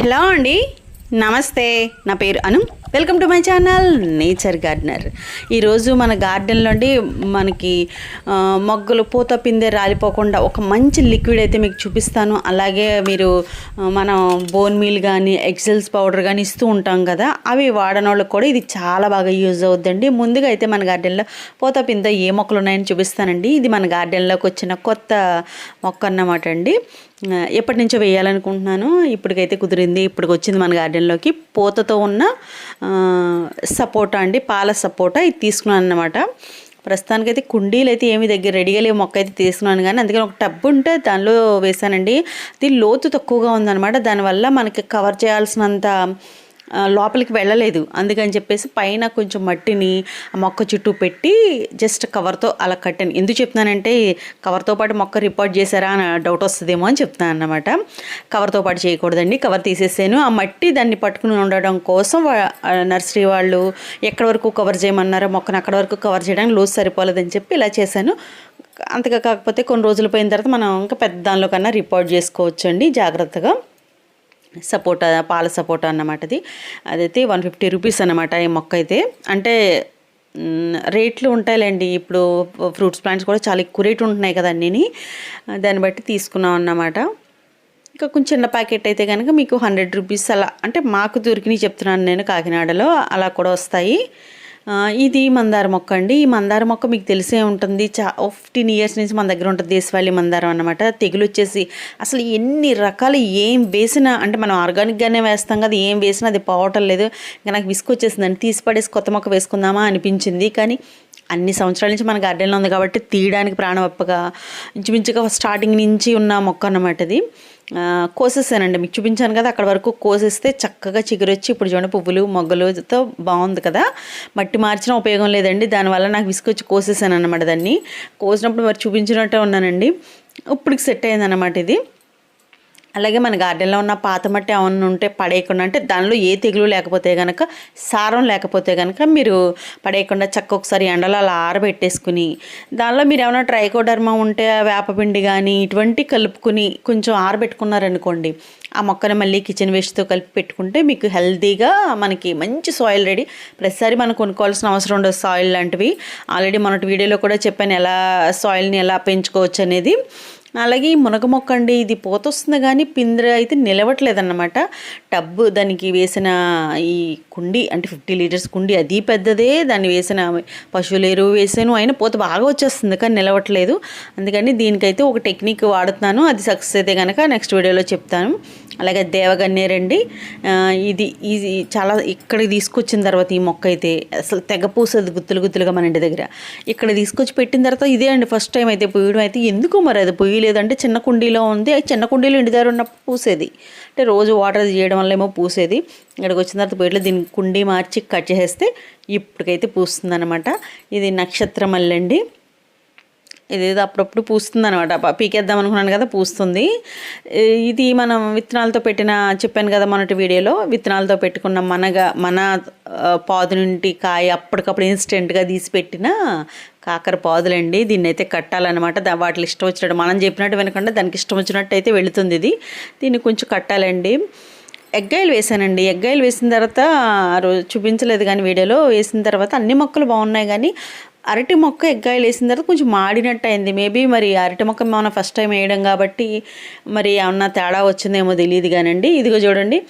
Hello అండి నమస్తే నా పేరు Anu welcome to my channel nature gardener. ఈరోజు మన గార్డెన్లోండి మనకి మొగ్గలు పూత పిందె రాలిపోకుండా ఒక మంచి లిక్విడ్ అయితే మీకు చూపిస్తాను. అలాగే మీరు మనం బోన్ మీల్ కానీ ఎక్సెల్స్ పౌడర్ కానీ ఇస్తూ ఉంటాం కదా అవి వాడని వాళ్ళకి కూడా ఇది చాలా బాగా యూజ్ అవుద్దండి. ముందుగా అయితే మన గార్డెన్లో పూత పిందె ఏ మొక్కలు ఉన్నాయని చూపిస్తానండి. ఇది మన గార్డెన్లోకి వచ్చిన కొత్త మొక్క అన్నమాట అండి. ఎప్పటి నుంచో వేయాలనుకుంటున్నాను. ఇప్పటికైతే కుదిరింది. ఇప్పటికి వచ్చింది మన గార్డెన్లోకి పూతతో ఉన్న సపోటా అండి పాల సపోటా. ఇది తీసుకున్నాను అనమాట ప్రస్తుతానికైతే కుండీలు అయితే ఏమి దగ్గర రెడీగా లేవు మొక్క అయితే తీసుకున్నాను కానీ అందుకని ఒక టబ్ ఉంటే దానిలో వేసానండి ఇది లోతు తక్కువగా ఉందన్నమాట. దానివల్ల మనకి కవర్ చేయాల్సినంత లోపలికి వెళ్ళలేదు. అందుకని చెప్పేసి పైన కొంచెం మట్టిని మొక్క చుట్టూ పెట్టి జస్ట్ కవర్తో అలా కట్టాను. ఎందుకు చెప్తున్నానంటే కవర్తో పాటు మొక్క రిపోర్ట్ చేశారా అని డౌట్ వస్తుందేమో అని చెప్తున్నాను అనమాట కవర్తో పాటు చేయకూడదండి. కవర్ తీసేసాను. ఆ మట్టి దాన్ని పట్టుకుని ఉండడం కోసం నర్సరీ వాళ్ళు ఎక్కడి వరకు కవర్ చేయమన్నారో మొక్కను అక్కడ వరకు కవర్ చేయడానికి లూజ్ సరిపోలేదని చెప్పి ఇలా చేశాను. అంతగా కాకపోతే కొన్ని రోజులు పోయిన తర్వాత మనం ఇంకా పెద్ద దానిలో కన్నా రిపోర్ట్ చేసుకోవచ్చు అండి జాగ్రత్తగా. సపోటా పాల సపోటా అన్నమాట అది అదైతే వన్ ఫిఫ్టీ రూపీస్ అన్నమాట ఈ మొక్క అయితే. అంటే రేట్లు ఉంటాయిలేండి. ఇప్పుడు ఫ్రూట్స్ ప్లాంట్స్ కూడా చాలా ఎక్కువ రేటు ఉంటున్నాయి కదా దాన్ని బట్టి తీసుకున్నాం అన్నమాట. ఇంకా కొంచెం చిన్న ప్యాకెట్ అయితే కనుక మీకు హండ్రెడ్ రూపీస్ అలా అంటే మాకు దొరికినవి చెప్తున్నాను నేను కాకినాడలో. అలా కూడా వస్తాయి. ఇది మందార మొక్క అండి. ఈ మందార మొక్క మీకు తెలిసే ఉంటుంది. చా ఫిఫ్టీన్ ఇయర్స్ నుంచి మన దగ్గర ఉంటుంది దేశవాళీ మందారం అనమాట తెగులు వచ్చేసి అసలు ఎన్ని రకాలు ఏం వేసినా అంటే మనం ఆర్గానిక్గానే వేస్తాం కదా ఏం వేసినా అది పోవటం లేదు. ఇంకా నాకు విసుగు వచ్చేసిందండి. తీసి పడేసి కొత్త మొక్క వేసుకుందామా అనిపించింది. కానీ అన్ని సంవత్సరాల నుంచి మన గార్డెన్లో ఉంది కాబట్టి తీయడానికి ప్రాణవప్పగా ఇంచుమించుగా స్టార్టింగ్ నుంచి ఉన్న మొక్క అన్నమాట ఇది. కోసేసానండి. మీకు చూపించాను కదా అక్కడ వరకు కోసేస్తే చక్కగా చిగురొచ్చి ఇప్పుడు చూడండి పువ్వులు మొగ్గలుతో బాగుంది కదా. మట్టి మార్చిన ఉపయోగం లేదండి. దానివల్ల నాకు విసుకొచ్చి కోసేసాను అనమాట దాన్ని. కోసినప్పుడు మరి చూపించినట్టే ఉన్నానండి. ఇప్పుడు సెట్ అయిందన్నమాట ఇది. అలాగే మన గార్డెన్లో ఉన్న పాత మట్టి ఏమన్నా ఉంటే పడేయకుండా అంటే దానిలో ఏ తెగులు లేకపోతే కనుక సారం లేకపోతే కనుక మీరు పడేయకుండా చక్క ఒకసారి ఎండలో అలా ఆరబెట్టేసుకుని దానిలో మీరు ఏమైనా ట్రైకోడర్మా ఉంటే వేపపిండి కానీ ఇటువంటి కలుపుకుని కొంచెం ఆరబెట్టుకున్నారనుకోండి ఆ మొక్కని మళ్ళీ కిచెన్ వేస్ట్తో కలిపి పెట్టుకుంటే మీకు హెల్తీగా మనకి మంచి సాయిల్ రెడీ. ప్రతిసారి మనం కొనుక్కోవాల్సిన అవసరం ఉండదు సాయిల్ లాంటివి. ఆల్రెడీ మొన్నటి వీడియోలో కూడా చెప్పాను ఎలా సాయిల్ని ఎలా పెంచుకోవచ్చు అనేది. అలాగే ఈ మునగ మొక్క అండి ఇది పోతొస్తుంది కానీ పిందె అయితే నిలవట్లేదన్నమాట. టబ్బు దానికి వేసిన ఈ కుండి అంటే ఫిఫ్టీ లీటర్స్ కుండి అది పెద్దదే దాన్ని వేసిన పశువుల ఎరువు వేసాను అయినా పోత బాగా వచ్చేస్తుంది కానీ నిలవట్లేదు. అందుకని దీనికైతే ఒక టెక్నిక్ వాడుతున్నాను అది సక్సెస్ అయితే కనుక నెక్స్ట్ వీడియోలో చెప్తాను. అలాగే దేవగన్నేరండి అండి ఇది ఇది చాలా ఇక్కడ తీసుకొచ్చిన తర్వాత ఈ మొక్క అయితే అసలు తెగ పూసేది గుత్తులు గుత్తులుగా మన ఇంటి దగ్గర. ఇక్కడ తీసుకొచ్చి పెట్టిన తర్వాత ఇదే అండి ఫస్ట్ టైం అయితే పూయడం అయితే ఎందుకో మరి అది లేదంటే చిన్న కుండీలో ఉంది. అది చిన్న కుండీలో ఇంటి దగ్గర ఉన్నప్పుడు పూసేది. అంటే రోజు వాటర్ చేయడం వల్ల ఏమో పూసేది. ఇక్కడికి వచ్చిన తర్వాత పోయిట్లో దీన్ని కుండీ మార్చి కట్ చేసేస్తే ఇప్పటికైతే పూస్తుంది ఇది నక్షత్ర మల్లండి ఇదేదో అప్పుడప్పుడు పూస్తుంది అనమాట పీకేద్దాం అనుకున్నాను కదా పూస్తుంది. ఇది మనం విత్తనాలతో పెట్టిన చెప్పాను కదా మొన్నటి వీడియోలో విత్తనాలతో పెట్టుకున్న మనగా మన పాదు నుండి కాయ అప్పటికప్పుడు ఇన్స్టెంట్గా తీసి పెట్టిన కాకర పాదులండి. దీన్ని అయితే కట్టాలన్నమాట వాటికి ఇష్టం వచ్చినట్టు మనం చెప్పినట్టు వినకుండా దానికి ఇష్టం వచ్చినట్టు అయితే వెళుతుంది ఇది. దీన్ని కొంచెం కట్టాలండి. ఎగ్గాయలు వేసానండి. ఎగ్గాయలు వేసిన తర్వాత ఆ రోజు చూపించలేదు కానీ వీడియోలో వేసిన తర్వాత అన్ని మొక్కలు బాగున్నాయి కానీ అరటి మొక్క ఎగ్గాయలు వేసిన తర్వాత కొంచెం మాడినట్టు అయింది మేబీ మరి అరటి మొక్క మనం ఫస్ట్ టైం వేయడం కాబట్టి మరి ఏమన్నా తేడా వచ్చిందేమో తెలియదు కానండి. ఇదిగో చూడండి.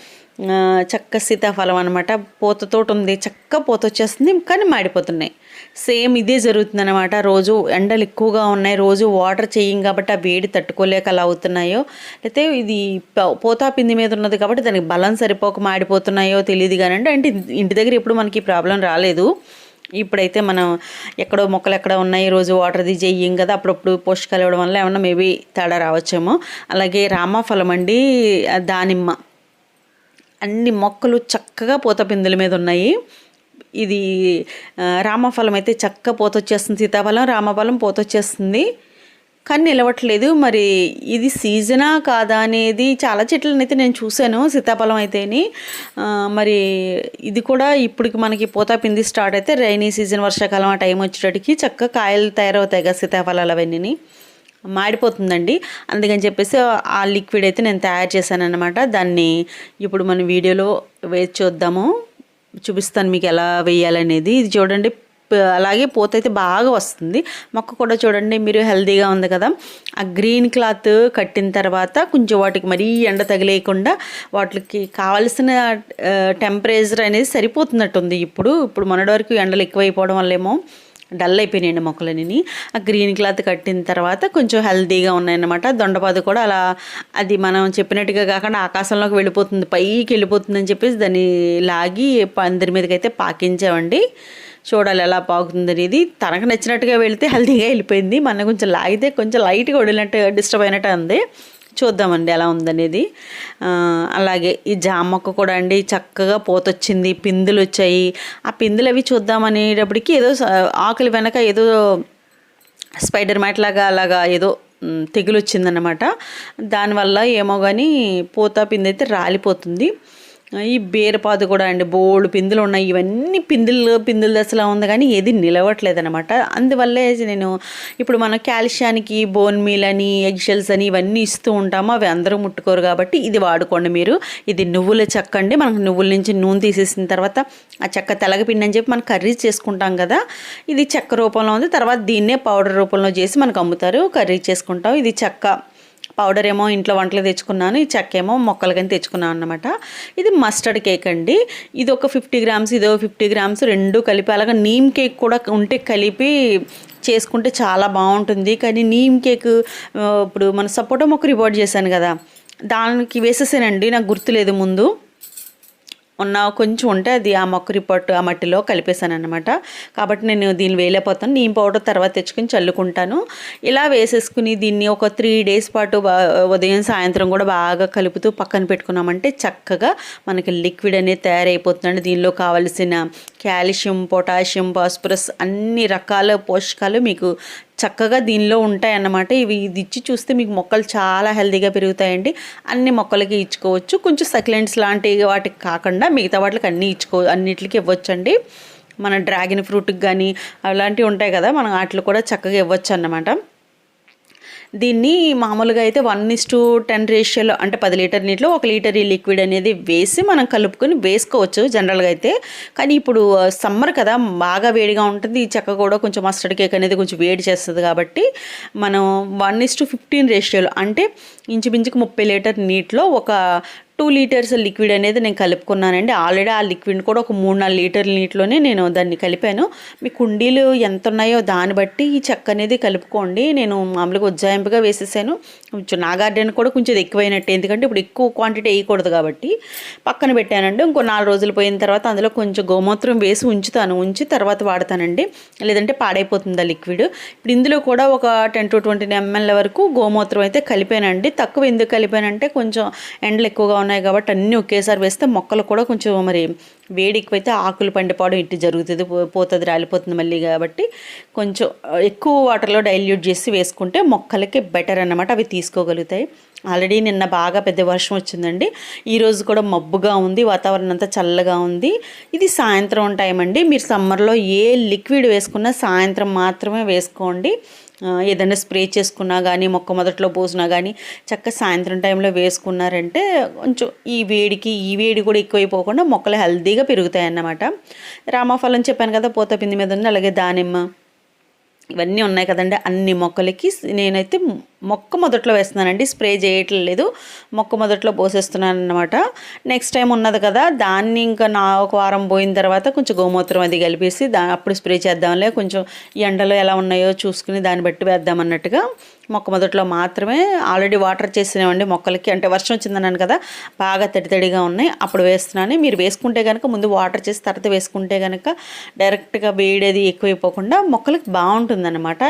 చక్క సీతాఫలం అనమాట పూతతోటి ఉంది. చక్క పూత వచ్చేస్తుంది. కానీ మాడిపోతున్నాయి. సేమ్ ఇదే జరుగుతుంది అనమాట రోజు ఎండలు ఎక్కువగా ఉన్నాయి. రోజు వాటర్ చేయం కాబట్టి ఆ వేడి తట్టుకోలేక అలా అవుతున్నాయో అయితే ఇది ప- పోతా పిండి మీద ఉన్నది కాబట్టి దానికి బలం సరిపోక మాడిపోతున్నాయో తెలియదు కానండి. అంటే ఇంటి దగ్గర ఎప్పుడు మనకి ప్రాబ్లం రాలేదు. ఇప్పుడైతే మనం ఎక్కడో మొక్కలు ఎక్కడ ఉన్నాయి రోజు వాటర్ ది చెయ్యం కదా అప్పుడప్పుడు పోషకాలు ఇవ్వడం వల్ల ఏమన్నా మేబీ తేడా రావచ్చేమో. అలాగే రామఫలం అండి దానిమ్మ. అన్ని మొక్కలు చక్కగా పూత పిందుల మీద ఉన్నాయి. ఇది రామఫలం అయితే చక్క పూత వచ్చేస్తుంది సీతాఫలం రామఫలం పూత వచ్చేస్తుంది. కానీ నిలవట్లేదు. మరి ఇది సీజనా కాదా అనేది చాలా చెట్లను అయితే నేను చూశాను సీతాఫలం అయితేని. మరి ఇది కూడా ఇప్పటికి మనకి పూత పిండి స్టార్ట్ అయితే రైనీ సీజన్ వర్షాకాలం ఆ టైం వచ్చేటప్పటికి చక్కగా కాయలు తయారవుతాయి కదా సీతాఫలాలు అవన్నీ మాడిపోతుందండి. అందుకని చెప్పేసి ఆ లిక్విడ్ అయితే నేను తయారు చేశాను అనమాట దాన్ని ఇప్పుడు మనం వీడియోలో వేసి చూద్దాము. చూపిస్తాను మీకు ఎలా వేయాలనేది. ఇది చూడండి అలాగే పూత అయితే బాగా వస్తుంది. మొక్క కూడా చూడండి మీరు హెల్దీగా ఉంది కదా. ఆ గ్రీన్ క్లాత్ కట్టిన తర్వాత కొంచెం వాటికి మరీ ఎండ తగిలేయకుండా వాటికి కావాల్సిన టెంపరేచర్ అనేది సరిపోతున్నట్టుంది. ఇప్పుడు ఇప్పుడు మొన్నటి వరకు ఎండలు ఎక్కువైపోవడం వల్లేమో డల్ అయిపోయినాయండి మొక్కలన్నీ. ఆ గ్రీన్ క్లాత్ కట్టిన తర్వాత కొంచెం హెల్తీగా ఉన్నాయన్నమాట. దొండపాదు కూడా అలా అది మనం చెప్పినట్టుగా కాకుండా ఆకాశంలోకి వెళ్ళిపోతుంది పైకి వెళ్ళిపోతుందని చెప్పేసి దాన్ని లాగి పందిరి మీదకి అయితే పాకించామండి. చూడాలి ఎలా పాకుతుంది అనేది. తనకు నచ్చినట్టుగా వెళితే హెల్తీగా వెళ్ళిపోయింది. మన కొంచెం లాగితే కొంచెం లైట్గా వదిలినట్టు డిస్టర్బ్ అయినట్టు ఉంది చూద్దామండి ఎలా ఉందనేది అలాగే ఈ జామ కూడా అండి చక్కగా పోతొచ్చింది. పిందులు వచ్చాయి. ఆ పిందులు అవి చూద్దామనేటప్పటికి ఏదో ఆకులు వెనక ఏదో స్పైడర్ మ్యాట్ లాగా అలాగా ఏదో తెగులు వచ్చిందనమాట దానివల్ల ఏమో కానీ పూత పిందైతే అయితే రాలిపోతుంది. ఈ బీరపాదు కూడా అండి బోల్డ్ పిందులు ఉన్నాయి. ఇవన్నీ పిందులు పిందుల దశలో ఉంది కానీ ఏది నిలవట్లేదు అనమాట అందువల్లే నేను ఇప్పుడు మన కాల్షియానికి బోన్ మీల్ అని ఎగ్షెల్స్ అని ఇవన్నీ ఇస్తూ ఉంటాము. అవి అందరూ ముట్టుకోరు కాబట్టి ఇది వాడుకోండి మీరు. ఇది నువ్వుల చెక్క అండి. మనకు నువ్వుల నుంచి నూనె తీసేసిన తర్వాత ఆ చెక్క తెలగపిండి అని చెప్పి మనం కర్రీ చేసుకుంటాం కదా. ఇది చెక్క రూపంలో ఉంది. తర్వాత దీన్నే పౌడర్ రూపంలో చేసి మనకు అమ్ముతారు. కర్రీ చేసుకుంటాం. ఇది చెక్క పౌడర్ ఏమో ఇంట్లో వంటలు తెచ్చుకున్నాను ఈ చెక్క ఏమో మొక్కలు కానీ తెచ్చుకున్నాను అనమాట ఇది మస్టర్డ్ కేక్ అండి. ఇది ఒక ఫిఫ్టీ గ్రామ్స్ ఇదో ఫిఫ్టీ గ్రామ్స్ రెండు కలిపి అలాగా నీమ్ కేక్ కూడా ఉంటే కలిపి చేసుకుంటే చాలా బాగుంటుంది. కానీ నీమ్ కేక్ ఇప్పుడు మన సపోటా మొక్క రిపోర్ట్ చేశాను కదా దానికి వేసేసానండి నాకు గుర్తులేదు ముందు. ఉన్న కొంచెం ఉంటే అది ఆ మొక్క రిపోర్ట్ ఆ మట్టిలో కలిపేశాను అనమాట కాబట్టి నేను దీన్ని వేయలేకపోతాను. నీమ్ పౌడర్ తర్వాత తెచ్చుకుని చల్లుకుంటాను. ఇలా వేసేసుకుని దీన్ని ఒక త్రీ డేస్ పాటు ఉదయం సాయంత్రం కూడా బాగా కలుపుతూ పక్కన పెట్టుకున్నామంటే చక్కగా మనకి లిక్విడ్ అనేది తయారైపోతుందండి. దీనిలో కావలసిన కాల్షియం పొటాషియం ఫాస్ఫరస్ అన్ని రకాల పోషకాలు మీకు చక్కగా దీనిలో ఉంటాయన్నమాట. ఇవి ఇది ఇచ్చి చూస్తే మీకు మొక్కలు చాలా హెల్తీగా పెరుగుతాయండి. అన్ని మొక్కలకి ఇచ్చుకోవచ్చు. కొంచెం సక్లెంట్స్ లాంటి వాటికి కాకుండా మిగతా వాటికి అన్నీ ఇచ్చుకో అన్నిటికి ఇవ్వచ్చండి. మన డ్రాగన్ ఫ్రూట్కి కానీ అలాంటివి ఉంటాయి కదా మనం వాటిలో కూడా చక్కగా ఇవ్వచ్చు అన్నమాట దీన్ని మామూలుగా అయితే వన్ ఇస్ టు టెన్ రేషియోలో అంటే పది లీటర్ నీటిలో ఒక లీటర్ ఈ లిక్విడ్ అనేది వేసి మనం కలుపుకొని వేసుకోవచ్చు జనరల్గా అయితే. కానీ ఇప్పుడు సమ్మర్ కదా బాగా వేడిగా ఉంటుంది. ఈ చెక్క కూడా కొంచెం మస్టర్డ్ కేక్ అనేది కొంచెం వేడి చేస్తుంది కాబట్టి మనం వన్ ఇస్ టు ఫిఫ్టీన్ రేషియోలో అంటే ఇంచుమించుకు ముప్పై లీటర్ నీటిలో ఒక టూ లీటర్స్ లిక్విడ్ అనేది నేను కలుపుకున్నానండి. ఆల్రెడీ ఆ లిక్విడ్ కూడా ఒక మూడు నాలుగు లీటర్ల నీటిలోనే నేను దాన్ని కలిపాను. మీ కుండీలు ఎంత ఉన్నాయో దాన్ని బట్టి ఈ చెక్క అనేది కలుపుకోండి. నేను మామూలుగా ఉజ్జాయింపుగా వేసేసాను. కొంచెం నా గార్డెన్ కూడా కొంచెం ఇది ఎక్కువైనట్టు. ఎందుకంటే ఇప్పుడు ఎక్కువ క్వాంటిటీ వేయకూడదు కాబట్టి పక్కన పెట్టానండి. ఇంకో నాలుగు రోజులు పోయిన తర్వాత అందులో కొంచెం గోమూత్రం వేసి ఉంచుతాను. ఉంచి తర్వాత వాడతానండి. లేదంటే పాడైపోతుంది ఆ లిక్విడ్. ఇప్పుడు ఇందులో కూడా ఒక టెన్ టు ట్వంటీ ఎంఎల్ వరకు గోమూత్రం అయితే కలిపానండి. తక్కువ ఎందుకు కలిపానంటే కొంచెం ఎండలు ఎక్కువగా ఉన్నాయి కాబట్టి అన్నీ ఒకేసారి వేస్తే మొక్కలు కూడా కొంచెం మరి వేడి ఎక్కువైతే ఆకులు పండిపోవడం ఇటు జరుగుతుంది పో- పోతుంది రాలిపోతుంది మళ్ళీ కాబట్టి కొంచెం ఎక్కువ వాటర్లో డైల్యూట్ చేసి వేసుకుంటే మొక్కలకి బెటర్ అన్నమాట అవి తీసుకోగలుగుతాయి. ఆల్రెడీ నిన్న బాగా పెద్ద వర్షం వచ్చిందండి. ఈరోజు కూడా మబ్బుగా ఉంది వాతావరణం అంతా చల్లగా ఉంది. ఇది సాయంత్రం టైం అండి. మీరు సమ్మర్లో ఏ లిక్విడ్ వేసుకున్నా సాయంత్రం మాత్రమే వేసుకోండి. ఏదైనా స్ప్రే చేసుకున్నా కానీ మొక్క మొదట్లో పోసినా కానీ చక్కగా సాయంత్రం టైంలో వేసుకున్నారంటే కొంచెం ఈ వేడికి ఈ వేడి కూడా ఎక్కువైపోకుండా మొక్కలు హెల్తీగా పెరుగుతాయి అన్నమాట రామాఫలం చెప్పాను కదా పోత పిండి మీద ఉంది అలాగే దానిమ్మ. ఇవన్నీ ఉన్నాయి కదండి. అన్ని మొక్కలకి నేనైతే మొక్క మొదట్లో వేస్తున్నానండి. స్ప్రే చేయట్లేదు. మొక్క మొదట్లో పోసేస్తున్నాను అనమాట నెక్స్ట్ టైం ఉన్నది కదా దాన్ని ఇంకా నా ఒక వారం పోయిన తర్వాత కొంచెం గోమూత్రం అది కలిపేసి దా అప్పుడు స్ప్రే చేద్దాంలే. కొంచెం ఎండలు ఎలా ఉన్నాయో చూసుకుని దాన్ని బట్టి వేద్దాం అన్నట్టుగా మొక్క మొదట్లో మాత్రమే ఆల్రెడీ వాటర్ చేసినామండి మొక్కలకి. అంటే వర్షం వచ్చిందన్నాను కదా బాగా తడి తడిగా ఉన్నాయి. అప్పుడు వేస్తున్నాను. మీరు వేసుకుంటే కనుక ముందు వాటర్ చేసి తర్వాత వేసుకుంటే కనుక డైరెక్ట్గా వేడేది ఎక్కువైపోకుండా మొక్కలకి బాగుంటుందన్నమాట.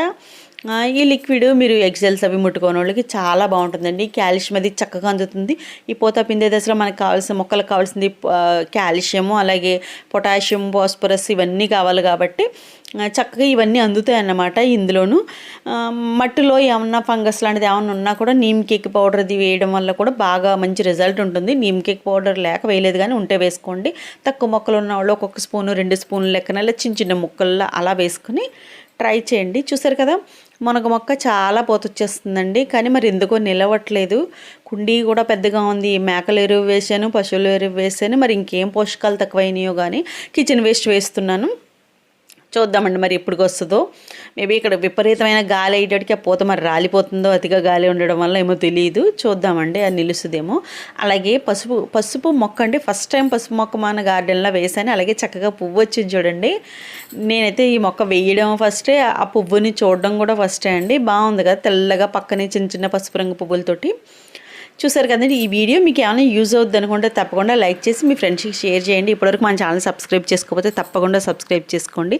ఈ లిక్విడ్ మీరు ఎగ్జెల్స్ అవి ముట్టుకోని వాళ్ళకి చాలా బాగుంటుందండి. కాల్షియం అది చక్కగా అందుతుంది. ఈ పూత పిందే దశలో మనకు కావాల్సిన మొక్కలకు కావాల్సింది కాల్షియము అలాగే పొటాషియం ఫాస్ఫరస్ ఇవన్నీ కావాలి కాబట్టి చక్కగా ఇవన్నీ అందుతాయి అన్నమాట ఇందులోను మట్టిలో ఏమన్నా ఫంగస్ లాంటిది ఏమన్నా ఉన్నా కూడా నీమ్ కేక్ పౌడర్ అది వేయడం వల్ల కూడా బాగా మంచి రిజల్ట్ ఉంటుంది. నీమ్ కేక్ పౌడర్ లేక వేయలేదు కానీ ఉంటే వేసుకోండి. తక్కువ మొక్కలు ఉన్న వాళ్ళు ఒక్కొక్క స్పూను రెండు స్పూన్లు లెక్కన చిన్న చిన్న ముక్కల్లో అలా వేసుకుని ట్రై చేయండి. చూసారు కదా మునగ మొక్క చాలా పోతొచ్చేస్తుందండి. కానీ మరి ఎందుకో నిలవట్లేదు. కుండీ కూడా పెద్దగా ఉంది. మేకల ఎరువు వేసాను పశువుల ఎరువు వేసాను మరి ఇంకేం పోషకాలు తక్కువైనాయో కానీ కిచెన్ వేస్ట్ వేస్తున్నాను. చూద్దామండి మరి ఎప్పటికి వస్తుందో. మేబీ ఇక్కడ విపరీతమైన గాలి అయ్యేటప్పటికి ఆ పూత మరి రాలిపోతుందో అతిగా గాలి ఉండడం వల్ల ఏమో తెలియదు చూద్దామండి అది నిలుస్తుందేమో. అలాగే పసుపు పసుపు మొక్క అండి. ఫస్ట్ టైం పసుపు మొక్క మన గార్డెన్లో వేసాను అలాగే చక్కగా పువ్వు వచ్చింది చూడండి. నేనైతే ఈ మొక్క వేయడం ఫస్టే ఆ పువ్వుని చూడడం కూడా ఫస్టే అండి. బాగుంది కదా తెల్లగా పక్కనే చిన్న చిన్న పసుపు రంగు పువ్వులతోటి. చూసారు కదండి ఈ వీడియో మీకు ఏమైనా యూజ్ అవుద్ది అనుకుంటే తప్పకుండా లైక్ చేసి మీ ఫ్రెండ్స్కి షేర్ చేయండి. ఇప్పటివరకు మన ఛానల్ సబ్స్క్రైబ్ చేసుకోకపోతే తప్పకుండా సబ్స్క్రైబ్ చేసుకోండి.